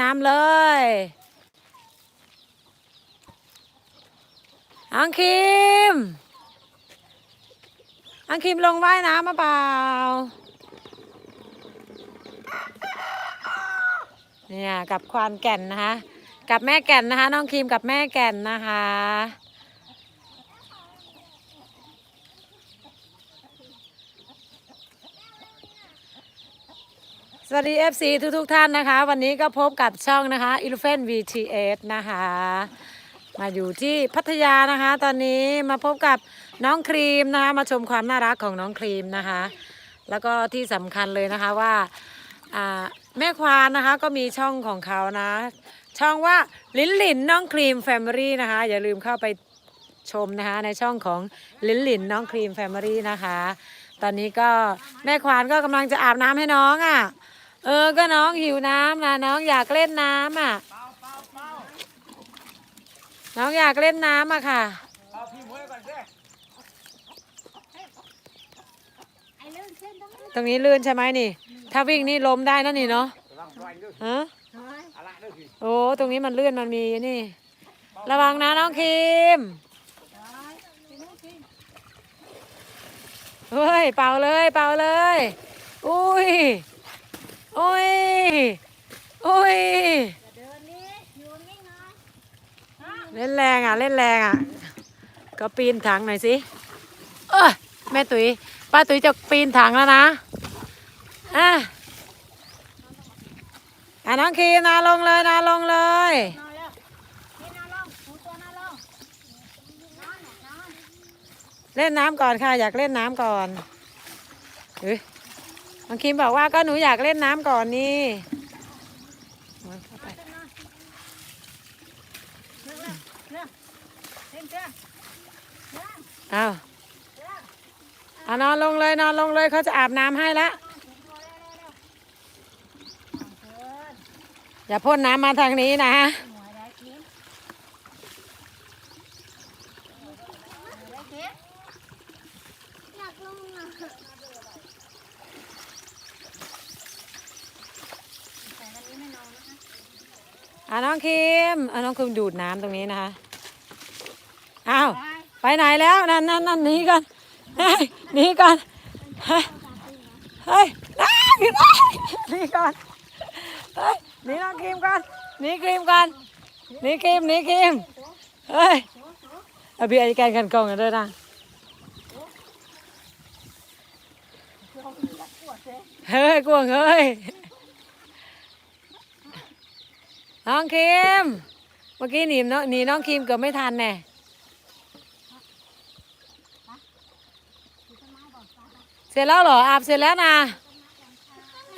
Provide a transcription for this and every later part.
น้ำเลยอังคิม อังคิมลงว่ายน้ำมาเปล่า เนี่ยกับความแก่นนะคะ กับแม่แก่นนะคะ น้องคิมกับแม่แก่นนะคะ สวัสดี FC ทุกทุกท่านนะคะ วันนี้ก็พบกับช่องนะคะ Elephant VTS นะคะ มาอยู่ที่พัทยานะคะ ตอนนี้มาพบกับน้องครีมนะคะ มาชมความน่ารักของน้องครีมนะคะ แล้วก็ที่สำคัญเลยนะคะว่าอ่าแม่ควานนะคะก็มีช่องของเขานะ ช่องว่าลินหลินน้องครีมแฟมิลี่นะคะ อย่าลืมเข้าไปชมนะคะในช่องของลินหลินน้องครีมแฟมิลี่นะคะ ตอนนี้ก็แม่ควานก็กำลังจะอาบน้ำให้น้องอะ่ะ เออ ก็น้องหิวน้ำนะน้องอยากเล่นน้ำอะน้องอยากเล่นน้ำอะค่ะเอาพี่มวยก่อนสิตรงนี้ลื่นใช่ไหมนี่ ถ้าวิ่งนี่ล้มได้นะนี่เนาะระวังปล่อยด้วยฮะอะไรด้วยพี่โอ้ตรงนี้มันลื่นมันมีนี่ ระวังนะน้องคิมเฮ้ยเป่าเลยเป่าเลย อุ้ย โอ้ยอุ้ยเล่นแรงอะ เล่นแรงอะ ก็ปีนถังหน่อยสิ เอ้ยแม่ตุ๋ย ป้าตุ๋ยจะปีนถังแล้วนะ อะอะน้องคีนาลงเลยนาลงเลยเล่นน้ำก่อนค่ะ อยากเล่นน้ำก่อนเฮ้ย น้องครีมบอกว่าก็หนูอยากเล่นน้ำก่อนนี่เอาเอาเอานอนลงเลยนอนลงเลยเขาจะอาบน้ำให้แล้วอย่าพ่นน้ำมาทางนี้นะ อยากลงอะ อ่าน้องคิมอ่าน้องคิมดูดน้ำตรงนี้นะคะอ้าวไปไหนแล้วนั่นนั่นนั่นหนีก่อนเฮ้ยหนีก่อนเฮ้ยเฮ้ยน้าหนีก่อนหนีก่อนเฮ้ยหนีน้องคิมก่อนหนีครีมก่อนหนีครีมหนีครีมเฮ้ยเอาเบียร์แกนกันกองกันด้วยนะเฮ้ยกวงเฮ้ย น้องคิมเมื่อกี้หนีน้องหนีน้องคิมเกือบไม่ทันแน่เสร็จแล้วเหรออาบเสร็จแล้วนะ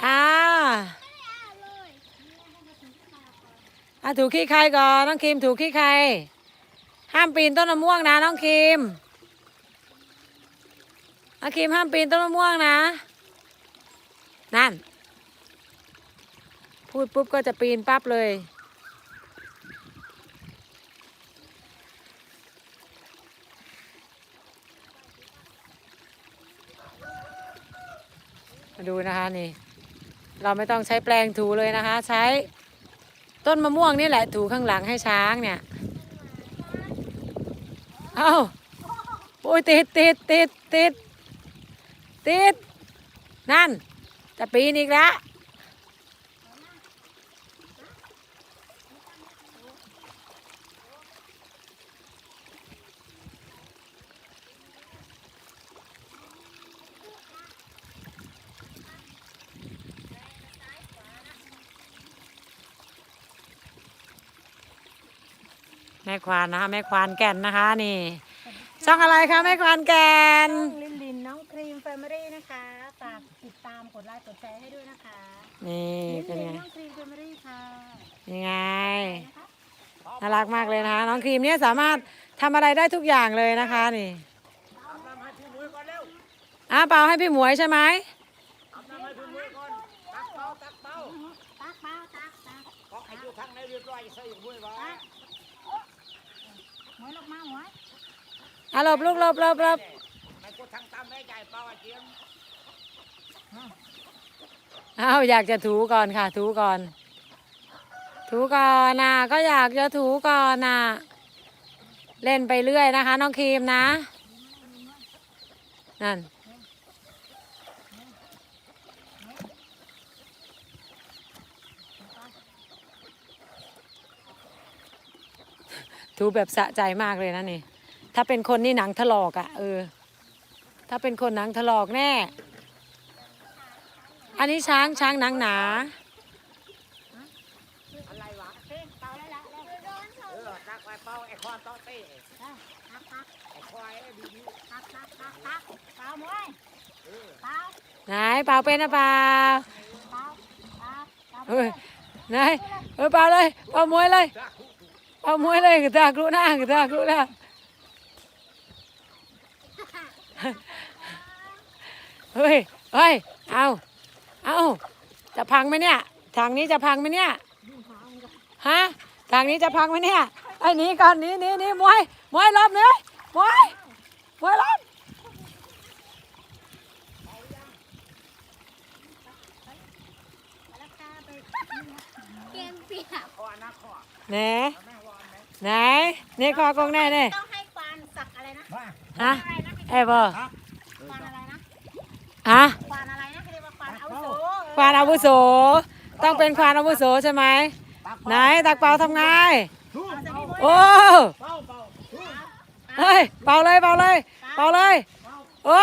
อ่าอะถูขี้ใครก่อนน้องคิมถูขี้ใครห้ามปีนต้นมะม่วงนะน้องคิมน้องคิมห้ามปีนต้นมะม่วงนะ นั่น พูดปุ๊บก็จะปีนปั๊บเลย มาดูนะคะนี่ เราไม่ต้องใช้แปรงถูเลยนะคะ ใช้ต้นมะม่วงนี่แหละถูข้างหลังให้ช้างเนี่ย เอาโอ้ยติดติดติดติดติดนั่นจะปีนอีกแล้ว ม่ควานนะคะแม่ควานแก่นนะคะนี่ ช่องอะไรคะแม่ควานแก่นลินลินน้องครีมแฟมิลี่นะคะฝากติดตามกดไลค์กดแชร์ให้ด้วยนะคะนี่ลินเป็นลินไงน้องครีมแฟมิลี่ค่ะยังไงน่ารักมากเลยนะคะน้องครีมเนี่ยสามารถทำอะไรได้ทุกอย่างเลยนะคะนี่อาบน้ำให้พี่มวยก่อนเร็วอะเปล่าให้พี่หมวยใช่ไหมอาบน้ำให้พี่มวยก่อนตักเป้าตักเป้าตักเป้าตักตักของให้อยู่ทางในเรียบร้อยใส่มวยไว้หมวยลงมาหมวยอะหลบลูกหลบหลบหลบไม่กดทางตามแม่ใจเป้าไอ้เจียมอ้าวอยากจะถูก่อนค่ะ ถูก่อน ถูก่อนนะก็อยากจะถูก่อนนะเล่นไปเรื่อยนะคะ น้องครีมนะนั่น ถูแบบสะใจมากเลยนะนี่ ถ้าเป็นคนนี่หนังถลอกอะ่ะ เออ ถ้าเป็นคนหนังถลอกแน่ อันนี้ช้างช้างหนังหนาไหนเปล่าเป็นนะเปล่าเปล่าเปล่าเปล่าเฮ้ยไหนเออเปล่าเลยเปล่ามวยเลย เปล่ามวยเลยกระตากรุหน้ากระตากรุหน้าเฮ้ยเฮ้ยเอาเอาจะพังไหมเนี่ยทางนี้จะพังไหมเนี่ยฮะทางนี้จะพังไหมเนี่ยไอ้หนี้ก่อนหนี้นี้นี้มวยมวยรอบเนี้ยมวยมวยรอบแล้วค่ะไปเกมเปียกควานนักขวาไหนแม่วาน ไหมไหนนี่คอกงแน่เนี่ยต้องให้ควานสักอะไรนะมาฮะอะไรนะเอ้ยบอควานอะไรนะฮะควานอะไรนะเขาเรียกว่าควานอาวุโสควานอาวุโส ต้องเป็นควานอาวุโสใช่ไหมตักไหนตักเป่าทำไงทูเป่าโอ้เป่าเป่าทูเฮ้ยเป่าเลยเป่าเลยเป่าเลยโอ้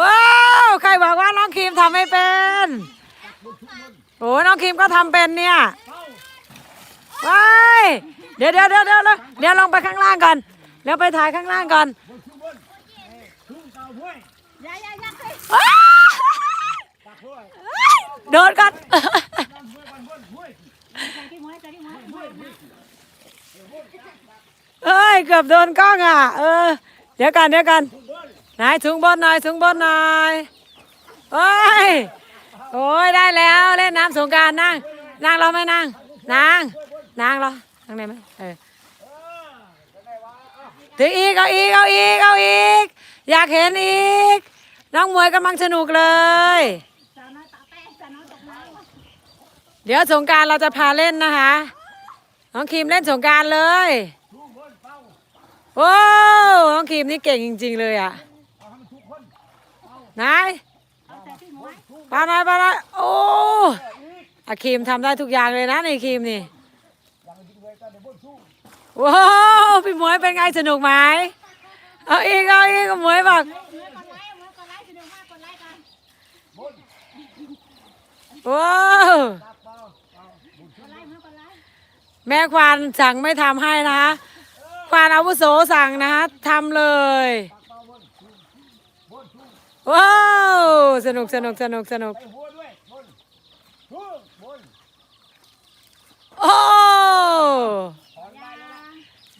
ว้าวใครบอกว่าน้องครีมทำไม่เป็นโอ้น้องครีมก็ทำเป็นเนี่ยเป่าว้าย เดี๋ยวเดี๋ยวเดี๋ยวเดี๋ยวเดี๋ยวลงไปข้างล่างก่อนเดี๋ยวไปถ่ายข้างล่างก่อนบนชูบนทูเป่าด้วยอย่าอย่าอย่าเฮ้ยว้าวตักด้วยโดนก่อนบนบนบนบนใจที่มวยใจที่มวยมวยมวยเอ้ยเกือบโดนกล้องอะเออเดี๋ยวกันเดี๋ยวกันไหนสูงบนหน่อยสูงบนหน่อยโอ้ยโอ้ยได้แล้วเล่นน้ำสงกรารนั่งนั่งเราไหม่นั่งนางนางเรา นั่งได้ไหมเออถึงอีกเอาอีกเอาอีกเอาอีก อยากเห็นอีก น้องมวยกำลังสนุกเลย เดี๋ยวสงการเราจะพาเล่นนะคะ น้องครีมเล่นสงการเลยโอ้น้องครีมนี่เก่งจริง ๆ เลยอะเอาให้มันทุกคนไหนเอายปาน่อยปาหน่อยโอ้อะครีมทำได้ทุกอย่างเลยนะในครีมนี่ ยังดิ้งไว้ก็เดี๋ยวบนทู ว้าวพี่หมวยเป็นไงสนุกไหมเอาอีกเอาอีกหมวยบอกมวยหมดว้าวแม่ควานสั่งไม่ทำให้นะคะควานอาวุโสสั่งนะทำเลยว้าวสนุกสนุกสนุกสนุกโอ้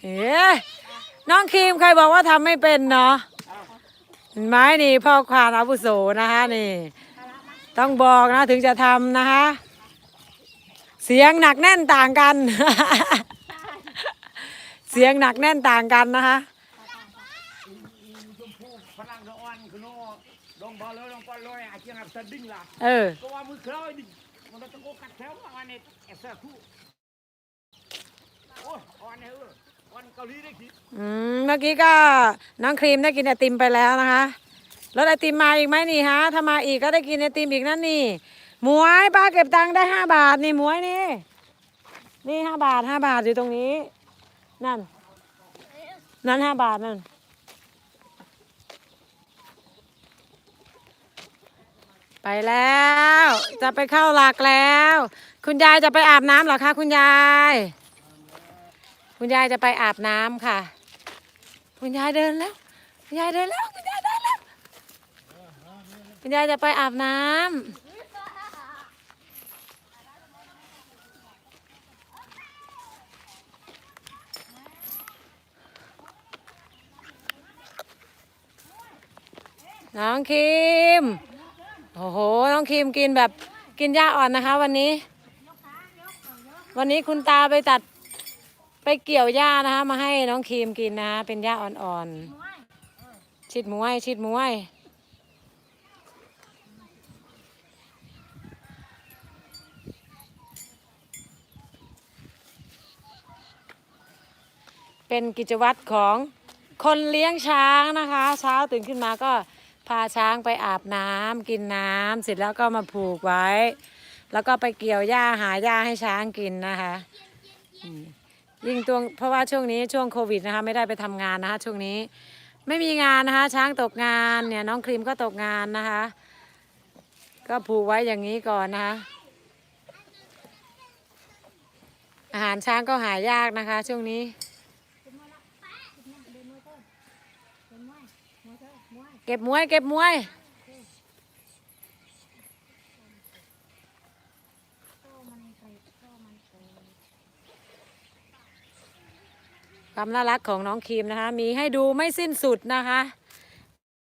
เอ๊ะน้องครีมใครบอกว่าทำไม่เป็นเนาะเห็นไหมนี่พ่อควานอาวุโสนะคะนี่ ต้องบอกนะถึงจะทำนะคะ เสียงหนักแน่นต่างกัน เสียงหนักแน่นต่างกันนะคะชมพูพลังกระอ่อนคือโน่ลงบอลเออ เจียงอับสดิ้งล่ะเออก็ว่ามือเคล้อยดิมันต้องโกกัดแถวอันนี้เอสเซอร์คู่โอ้ยอันนี้เออวันเกาหลีได้คิดอืมเมื่อกี้ก็น้องครีมได้กินไอติมไปแล้วนะคะรถไอติมมาอีกไหมนี่ฮะถ้ามาอีกก็ได้กินไอติมอีกนั่นนี่หมวยป้าเก็บตังค์ได้ห้าบาทนี่หมวยนี่ นี่ห้าบาทห้าบาทอยู่ตรงนี้ นั่น นั่นห้าบาทนั่นไปแล้ว จะไปเข้าหลักแล้ว คุณยายจะไปอาบน้ำเหรอคะ คุณยาย คุณยายจะไปอาบน้ำค่ะ คุณยายเดินแล้ว คุณยายเดินแล้ว คุณยายเดินแล้ว คุณยายจะไปอาบน้ำน้องครีมโอ้โห น้องครีมกินแบบกินหญ้าอ่อนนะคะ วันนี้ วันนี้คุณตาไปตัด ไปเกี่ยวหญ้านะคะ มาให้น้องครีมกินนะคะเป็นหญ้าอ่อนๆชิดมวยชิดมวยเป็นกิจวัตรของคนเลี้ยงช้างนะคะ เช้าตื่นขึ้นมาก็พาช้างไปอาบน้ำ กินน้ำ เสร็จแล้วก็มาผูกไว้ แล้วก็ไปเกี่ยวหญ้าหาหญ้าให้ช้างกินนะคะ ยิ่งตัวเพราะว่าช่วงนี้ช่วงโควิดนะคะไม่ได้ไปทำงานนะคะ ช่วงนี้ไม่มีงานนะคะ ช้างตกงานเนี่ยน้องครีมก็ตกงานนะคะ ก็ผูกไว้อย่างนี้ก่อนนะคะ อาหารช้างก็หายากนะคะ ช่วงนี้ เก็บมวยเก็บมวย ความน่ารักของน้องครีมนะคะ มีให้ดูไม่สิ้นสุดนะคะ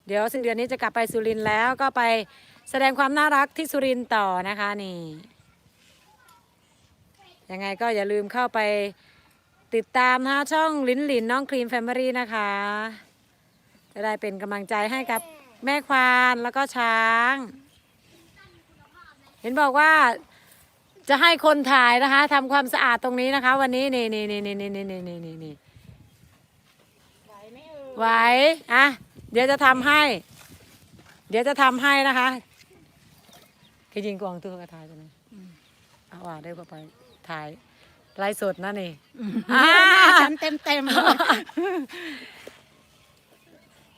เดี๋ยวสิ้นเดือนนี้จะกลับไปสุรินทร์แล้วก็ไปแสดงความน่ารักที่สุรินทร์ต่อนะคะนี่ยังไงก็อย่าลืมเข้าไปติดตามนะคะช่องลินลินน้องครีมแฟมิลี่นะคะ จะได้เป็นกำลังใจให้กับแม่ควานแล้วก็ช้าง เห็นบอกว่าจะให้คนถ่ายนะคะทำความสะอาดตรงนี้นะคะ วันนี้นี่นี่นี่นี่นี่นี่นี่นี่ ไหมเอ่ยไหวอะเดี๋ยวจะทำให้ เดี๋ยวจะทำให้นะคะเคยยิงกวางตัวกระทายใช่ไหมเอาว่าได้ก็ไปถ่ายไลฟ์สดนะนี่อ่าฉันเต็มเต็มๆเลย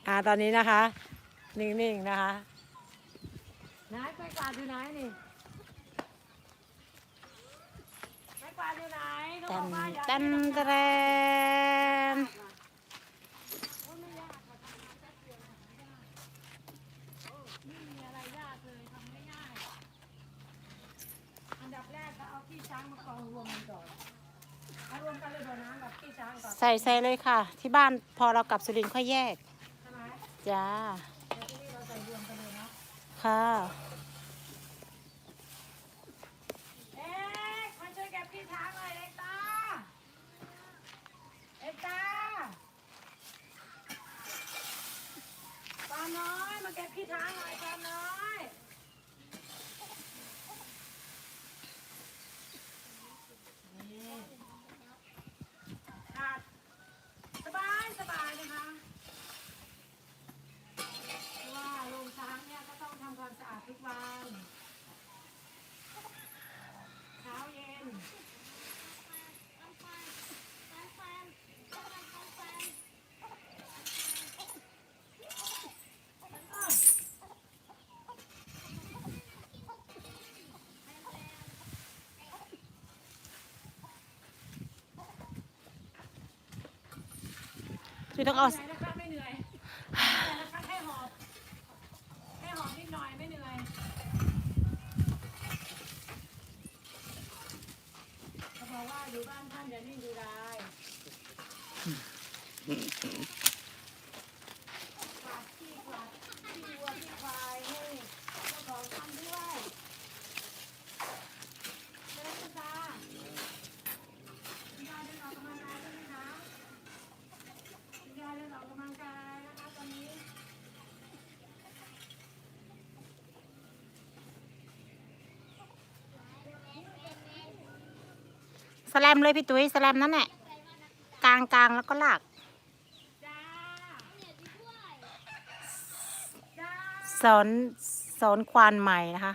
อ่าตอนนี้นะคะ นิ่งๆนะคะไหนไปกวาดอยู่ไหนนี่ไปกวาดอยู่ไหนเขาตับอนกว่าอย่าตันให้แตรน อันดับ แรกก็เอาขี้ช้างมากองรวมกันก่อนเอารวมกันเลยบ่อน้ำกับขี้ช้างก่อนใส่ใส่เลยค่ะ ที่บ้านพอเรากลับสุรินทร์ค่อยแยกใช่ไหมจ้าเดี๋ยวที่นี่เราใส่รวมกันเลยเนาะค่ะ เอ๊ะมาช่วยเก็บขี้ช้างหน่อยเอ็กตาเอ็กตาปลาน้อยมาเก็บขี้ช้างหน่อยปลาน้อยนี่อะสบายสบายนะคะเพราะว่าโรงช้างเนี่ยก็ต้องทำความสะอาดทุกวัน เช้าเย็น คือต้องเอาอยนะคะไม่เหนื่อยเหนื่อยนะคะแค่หอบแค่หอบนิดหน่อยไม่เหนื่อยเขาบอกว่าอยู่บ้านท่านอย่านิ่งดูดายกวาดขี้กวาดขี้วัวขี้ควายให้เจ้าของทำด้วยเดินคุณตาคุณตาเดินออกกำลังกายด้วยไหมคะ คุณยายเดินออกกำลังกายนะคะตอนนี้ สแลมเลยพี่ตุ้ยสแลมนั่นแหละกลางกลางแล้วก็ลากสอนสอนควานใหม่นะคะ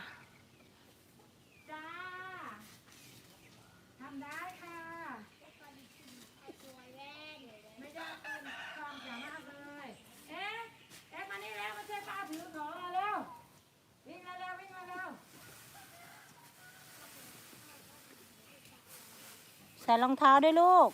ใส่รองเท้าด้วยลูก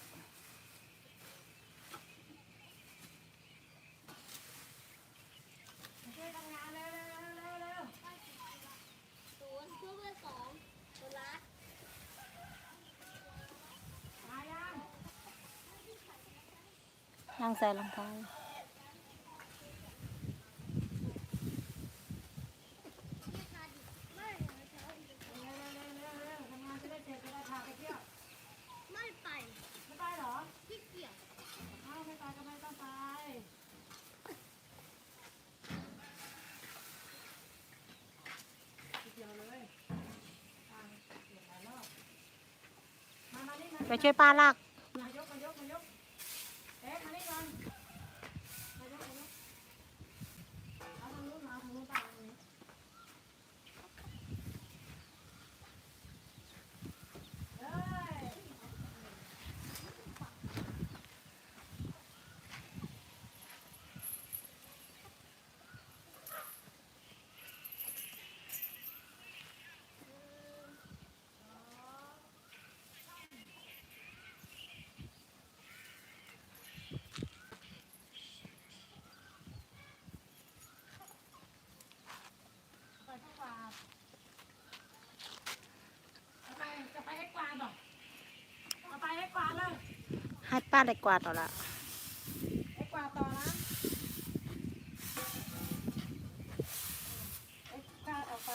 ยังใส่รองเท้า ไช่วยป้าลาก ป้าได้กวาดเอาละให้กวาดต่อนะให้กวาดออกไป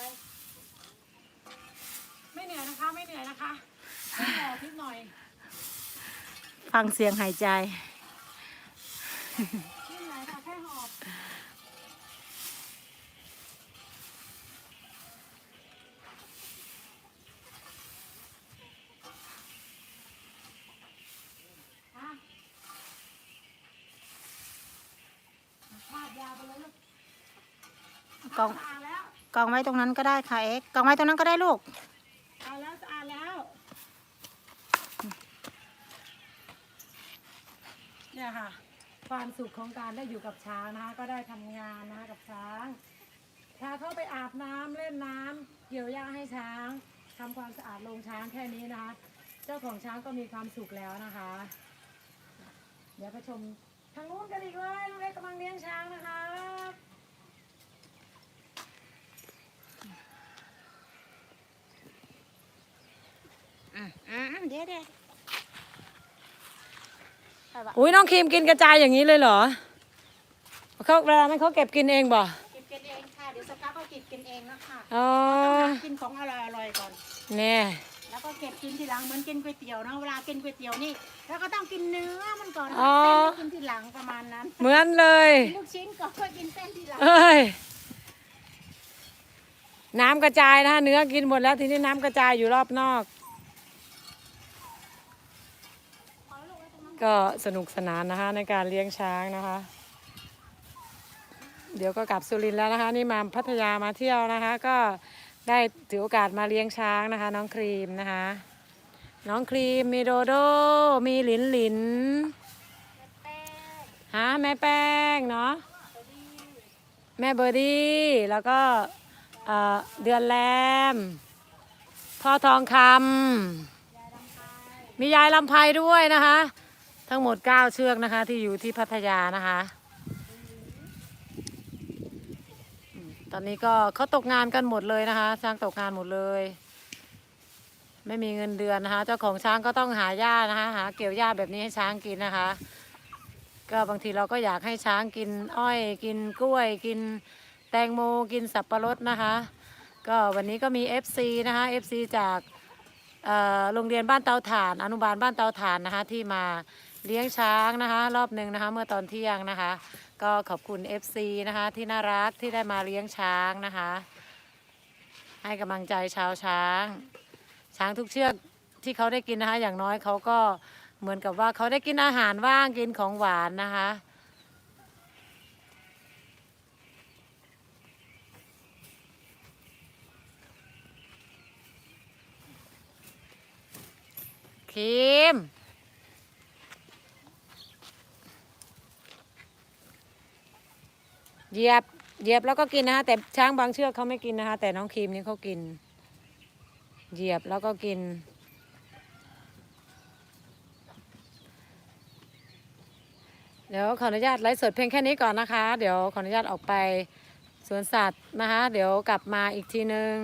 ไม่เหนื่อยนะคะ ไม่เหนื่อยนะคะแค่หอบนิดหน่อย ฟังเสียงหายใจ นิดหน่อยค่ะแค่หอบอะพาดยาวไปเลยลูก กองสะอาดแล้วกองไว้ตรงนั้นก็ได้ค่ะเอ็กกองไว้ตรงนั้นก็ได้ลูกเอาแล้วสะอาดแล้ว เนี่ยค่ะ ความสุขของการได้อยู่กับช้างนะคะก็ได้ทำงานนะคะกับช้างพาเข้าไปอาบน้ำเล่นน้ำเกี่ยวหญ้าให้ช้างทำความสะอาดโรงช้างแค่นี้นะคะ เจ้าของช้างก็มีความสุขแล้วนะคะ เดี๋ยวไปชมทางนู้นกันอีกเลยน้องเล็กกำลังเลี้ยงช้างนะคะ เดี๋ยวเดี๋ยวอุ้ยน้องครีมกินกระจายอย่างนี้เลยเหรอเขาเวลานั้นเขาเก็บกินเองบ่กินกันเองค่ะเดี๋ยวสักพักก็กินกันเองนะคะอ๋อกินของอร่อยๆก่อนเนี่ยแล้วก็เก็บกินทีหลังเหมือนกินก๋วยเตี๋ยวนะเวลากินก๋วยเตี๋ยวนี่แล้วก็ต้องกินเนื้อมันก่อนอ๋อเส้นแล้วกินทีหลังประมาณนั้น เหมือนเลยกินลูกชิ้นก่อนค่อยกินเส้นทีหลังเอ้ยน้ำกระจายนะเนื้อกินหมดแล้วทีนี้น้ำกระจายอยู่รอบนอก ก็สนุกสนานนะคะในการเลี้ยงช้างนะคะ เดี๋ยวก็กลับสุรินทร์แล้วนะคะ นี่มาพัทยามาเที่ยวนะคะ ก็ได้ถือโอกาสมาเลี้ยงช้างนะคะ น้องครีมนะคะ น้องครีมมีโดโดมีหลินหลินฮะแม่แป้งเนาะแม่เบอร์ดี้แล้วก็เดือนแรมพ่อทองคำมียายลำไพด้วยนะคะ ทั้งหมด 9 เชือกนะคะ ที่อยู่ที่พัทยานะคะ ตอนนี้ก็เขาตกงานกันหมดเลยนะคะช้างตกงานหมดเลย ไม่มีเงินเดือนนะคะ เจ้าของช้างก็ต้องหาหญ้านะคะ หาเกี่ยวหญ้าแบบนี้ให้ช้างกินนะคะ ก็บางทีเราก็อยากให้ช้างกินอ้อย กินกล้วย กินแตงโมกินสับปะรดนะคะ ก็วันนี้ก็มี FC นะคะ FC จากโรงเรียนบ้านเตาถ่าน อนุบาลบ้านเตาถ่านนะคะที่มา เลี้ยงช้างนะคะ รอบหนึ่งนะคะ เมื่อตอนเที่ยงนะคะ ก็ขอบคุณ FC นะคะ ที่น่ารักที่ได้มาเลี้ยงช้างนะคะ ให้กำลังใจชาวช้าง ช้างทุกเชือกที่เขาได้กินนะคะ อย่างน้อยเขาก็เหมือนกับว่าเขาได้กินอาหารว่างกินของหวานนะคะคิม เหยียบเหยียบแล้วก็กินนะคะแต่ช้างบางเชือกเขาไม่กินนะคะ แต่น้องครีมนี่เขากิน เหยียบแล้วก็กิน เดี๋ยวขออนุญาตไลฟ์สดเพียงแค่นี้ก่อนนะคะ เดี๋ยวขออนุญาตออกไปสวนสัตว์นะคะ เดี๋ยวกลับมาอีกทีนึง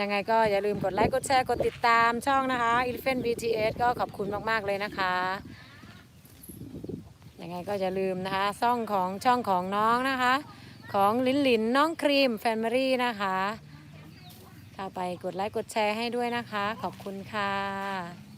ยังไงก็อย่าลืมกดไลค์กดแชร์กดติดตามช่องนะคะ Elephant BTS ก็ขอบคุณมาก ๆ เลยนะคะ ยังไงก็จะลืมนะคะช่องของช่องของน้องนะคะ ของลินลินน้องครีมแฟมิลี่นะคะเข้าไปกดไลค์กดแชร์ให้ด้วยนะคะ ขอบคุณค่ะ